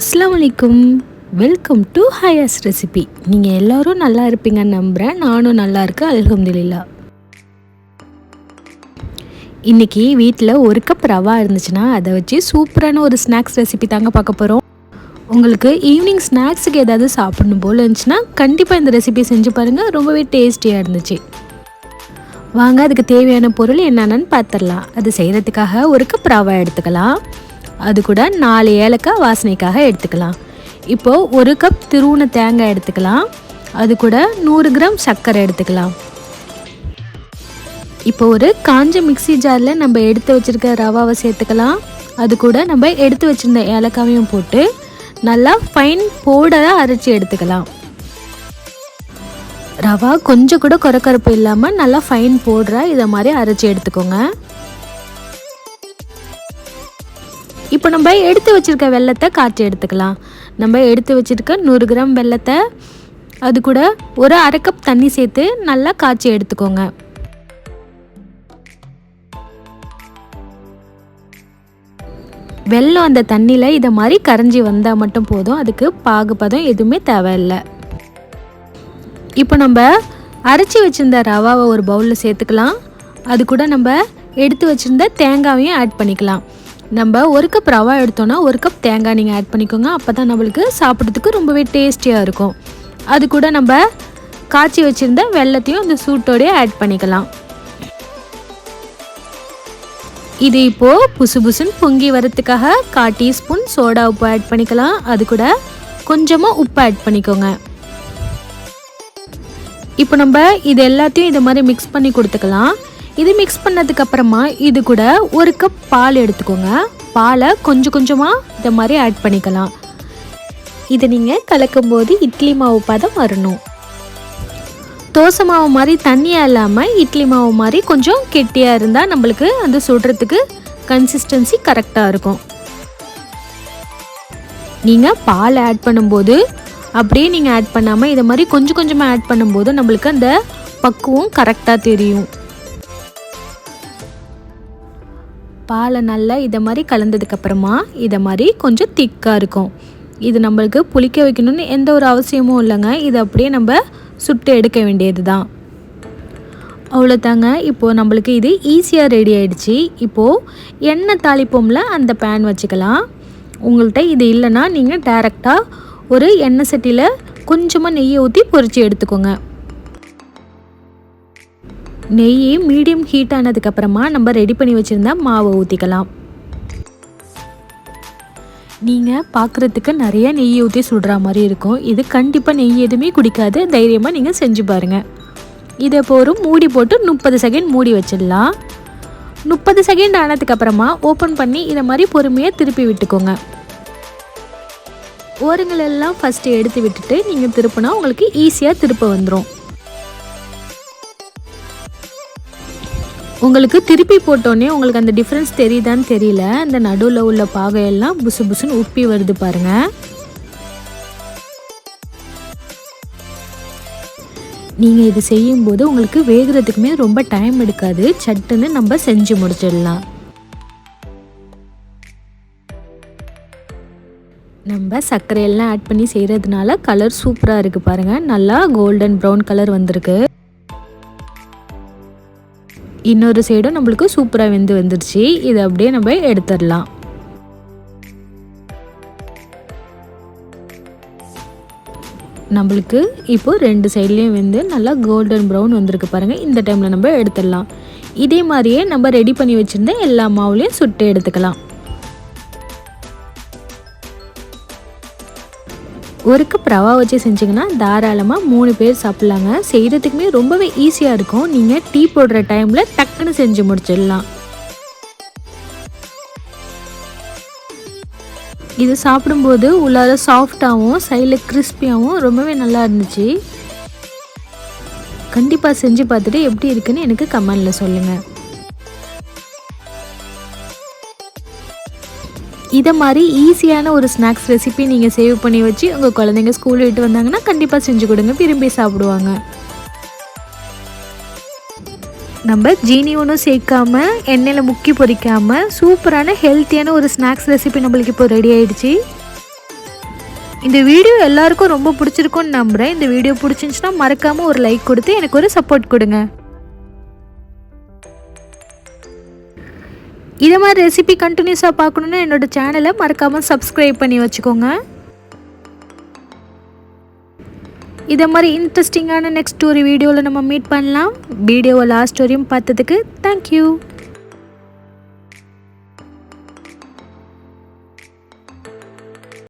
அஸ்லாம் வலைக்கும் welcome to ஹயாஸ் recipe நீங்கள் எல்லோரும் நல்லா இருப்பீங்கன்னு நம்புகிறேன் நானும் நல்லா இருக்கேன். அல்ஹம்துலில்லா இன்றைக்கி வீட்டில் ஒரு கப் ரவா இருந்துச்சுன்னா அதை வச்சு சூப்பரான ஒரு ஸ்நாக்ஸ் ரெசிபி தாங்க பார்க்க போகிறோம் உங்களுக்கு ஈவினிங் ஸ்நாக்ஸுக்கு ஏதாவது சாப்பிடணும் போல் இருந்துச்சுன்னா கண்டிப்பாக இந்த ரெசிபி செஞ்சு பாருங்கள் ரொம்பவே டேஸ்டியாக இருந்துச்சு. வாங்க அதுக்கு தேவையான பொருள் என்னென்னு பார்த்துடலாம். அது செய்கிறதுக்காக ஒரு கப் ரவா எடுத்துக்கலாம். அது கூட நாலு ஏலக்காய் வாசனைக்காக எடுத்துக்கலாம். இப்போது ஒரு கப் திருவுண தேங்காய் எடுத்துக்கலாம். அது கூட நூறு கிராம் சர்க்கரை எடுத்துக்கலாம். இப்போ ஒரு காஞ்ச மிக்சி ஜாரில் நம்ம எடுத்து வச்சுருக்க ரவாவை சேர்த்துக்கலாம். அது கூட நம்ம எடுத்து வச்சுருந்த ஏலக்காவையும் போட்டு நல்லா ஃபைன் பவுடராக அரைச்சி எடுத்துக்கலாம். ரவா கொஞ்சம் கூட குறக்கறப்பு இல்லாமல் நல்லா ஃபைன் பவுடராக இதை மாதிரி அரைச்சி எடுத்துக்கோங்க. இப்போ நம்ம எடுத்து வச்சுருக்க வெள்ளத்தை காய்ச்சி எடுத்துக்கலாம். நம்ம எடுத்து வச்சுருக்க நூறு கிராம் வெள்ளத்தை அது கூட ஒரு அரை கப் தண்ணி சேர்த்து நல்லா காய்ச்சி எடுத்துக்கோங்க. வெள்ளம் அந்த தண்ணியில் இதை மாதிரி கரைஞ்சி வந்தால் மட்டும் போதும். அதுக்கு பாகுபதம் எதுவுமே தேவையில்லை. இப்போ நம்ம அரைச்சி வச்சுருந்த ரவாவை ஒரு பவுலில் சேர்த்துக்கலாம். அது கூட நம்ம எடுத்து வச்சுருந்த தேங்காவையும் ஆட் பண்ணிக்கலாம். நம்ம ஒரு கப் ரவா எடுத்தோன்னா ஒரு கப் தேங்காய் நீங்கள் ஆட் பண்ணிக்கோங்க. அப்போ தான் நம்மளுக்கு சாப்பிட்றதுக்கு ரொம்பவே டேஸ்டியாக இருக்கும். அது கூட நம்ம காய்ச்சி வச்சுருந்த வெள்ளத்தையும் அந்த சூட்டோடையே ஆட் பண்ணிக்கலாம். இது இப்போது புசு புசுன்னு பொங்கி வரத்துக்காக கால் டீஸ்பூன் சோடா உப்பு ஆட் பண்ணிக்கலாம். அது கூட கொஞ்சமாக உப்பு ஆட் பண்ணிக்கோங்க. இப்போ நம்ம இது எல்லாத்தையும் இதை மாதிரி மிக்ஸ் பண்ணி கொடுத்துக்கலாம். இது மிக்ஸ் பண்ணதுக்கு அப்புறமா இது கூட ஒரு கப் பால் எடுத்துக்கோங்க. பாலை கொஞ்சம் கொஞ்சமாக இந்த மாதிரி ஆட் பண்ணிக்கலாம். இதை நீங்கள் கலக்கும் போது இட்லி மாவு பதம் வரணும். தோசை மாவு மாதிரி தண்ணியாக இல்லாமல் இட்லி மாவு மாதிரி கொஞ்சம் கெட்டியாக இருந்தால் நம்மளுக்கு அந்த சுடுறதுக்கு கன்சிஸ்டன்சி கரெக்டாக இருக்கும். நீங்கள் பால் ஆட் பண்ணும்போது அப்படியே நீங்கள் ஆட் பண்ணாமல் இதை மாதிரி கொஞ்சம் கொஞ்சமாக ஆட் பண்ணும்போது நம்மளுக்கு அந்த பக்குவம் கரெக்டாக தெரியும். பாலை நல்லா இதை மாதிரி கலந்ததுக்கப்புறமா இதை மாதிரி கொஞ்சம் திக்காக இருக்கும். இது நம்மளுக்கு புளிக்க வைக்கணும்னு எந்த ஒரு அவசியமும் இல்லைங்க. இது அப்படியே நம்ம சுட்டு எடுக்க வேண்டியது தான் அவ்வளோதாங்க. இப்போது நம்மளுக்கு இது ஈஸியாக ரெடி ஆகிடுச்சி இப்போது எண்ணெய் தாளிப்போம்ல அந்த பேன் வச்சுக்கலாம். உங்கள்கிட்ட இது இல்லைன்னா நீங்கள் டேரெக்டாக ஒரு எண்ணெய் சட்டியில் கொஞ்சமாக நெய்யை ஊற்றி பொறிச்சு எடுத்துக்கோங்க. நெய் மீடியம் ஹீட் ஆனதுக்கப்புறமா நம்ம ரெடி பண்ணி வச்சுருந்தா மாவை ஊற்றிக்கலாம் நீங்கள் பார்க்குறதுக்கு நிறைய நெய் ஊற்றி சுடுற மாதிரி இருக்கும். இது கண்டிப்பாக நெய் எதுவுமே குடிக்காது. தைரியமாக நீங்கள் செஞ்சு பாருங்கள் இதை போரும் மூடி போட்டு முப்பது செகண்ட் மூடி வச்சிடலாம். முப்பது செகண்ட் ஆனதுக்கப்புறமா ஓப்பன் பண்ணி இதை மாதிரி பொறுமையாக திருப்பி விட்டுக்கோங்க. ஓரங்களெல்லாம் ஃபஸ்ட்டு எடுத்து விட்டுட்டு நீங்கள் திருப்பினா உங்களுக்கு ஈஸியாக திருப்ப வந்துடும் உங்களுக்கு திருப்பி போட்டோன்னே உங்களுக்கு அந்த டிஃப்ரென்ஸ் தெரியுதான்னு தெரியல. அந்த நடுவில் உள்ள பாகையெல்லாம் புசு புசுன்னு உப்பி வருது பாருங்கள் நீங்கள் இது செய்யும்போது உங்களுக்கு வேகிறதுக்குமே ரொம்ப டைம் எடுக்காது. சட்டுன்னு நம்ம செஞ்சு முடிச்சிடலாம். நம்ம சர்க்கரையெல்லாம் ஆட் பண்ணி செய்கிறதுனால கலர் சூப்பராக இருக்குது பாருங்கள் நல்லா கோல்டன் ப்ரௌன் கலர் வந்திருக்கு. இன்னொரு சைடும் நம்மளுக்கு சூப்பராக வெந்து வந்துடுச்சு இதை அப்படியே நம்ம எடுத்துடலாம். நம்மளுக்கு இப்போ ரெண்டு சைட்லேயும் வந்து நல்லா கோல்டன் ப்ரௌன் வந்திருக்கு பாருங்கள் இந்த டைமில் நம்ம எடுத்துடலாம். இதே மாதிரியே நம்ம ரெடி பண்ணி வச்சுருந்த எல்லா மாவுலேயும் சுட்டு எடுத்துக்கலாம். ஒரு கப் ரவா வச்சு செஞ்சிங்கன்னா தாராளமாக மூணு பேர் சாப்பிட்லாங்க. செய்கிறதுக்குமே ரொம்பவே ஈஸியாக இருக்கும். நீங்கள் டீ போடுற டைமில் டக்குன்னு செஞ்சு முடிச்சிடலாம். இது சாப்பிடும்போது உள்ளார சாஃப்டாகவும் சைடில் கிறிஸ்பியாகவும் ரொம்பவே நல்லா இருந்துச்சு. கண்டிப்பாக செஞ்சு பார்த்துட்டு எப்படி இருக்குன்னு எனக்கு கமெண்டில் சொல்லுங்கள் இதை மாதிரி ஈஸியான ஒரு ஸ்நாக்ஸ் ரெசிபி நீங்கள் சேவ் பண்ணி வச்சு உங்கள் குழந்தைங்க ஸ்கூல் விட்டு வந்தாங்கன்னா கண்டிப்பாக செஞ்சு கொடுங்க. விரும்பி சாப்பிடுவாங்க. நம்ம ஜீனி ஒன்றும் சேர்க்காம எண்ணெயில் முக்கி பொரிக்காமல் சூப்பரான ஹெல்த்தியான ஒரு ஸ்நாக்ஸ் ரெசிபி நம்மளுக்கு இப்போ ரெடி ஆகிடுச்சு இந்த வீடியோ எல்லாருக்கும் ரொம்ப பிடிச்சிருக்கும்னு நம்புகிறேன் இந்த வீடியோ பிடிச்சிருந்துச்சுன்னா மறக்காமல் ஒரு லைக் கொடுத்து எனக்கு ஒரு சப்போர்ட் கொடுங்க. இதே மாதிரி ரெசிபி கண்டினியூஸாக பார்க்கணுன்னு என்னோட சேனலை மறக்காமல் சப்ஸ்கிரைப் பண்ணி வச்சுக்கோங்க. இதே மாதிரி இன்ட்ரெஸ்டிங்கான நெக்ஸ்ட் ஒரு வீடியோவில் நம்ம மீட் பண்ணலாம். வீடியோவை லாஸ்ட் வரையும் பார்த்ததுக்கு தேங்க்யூ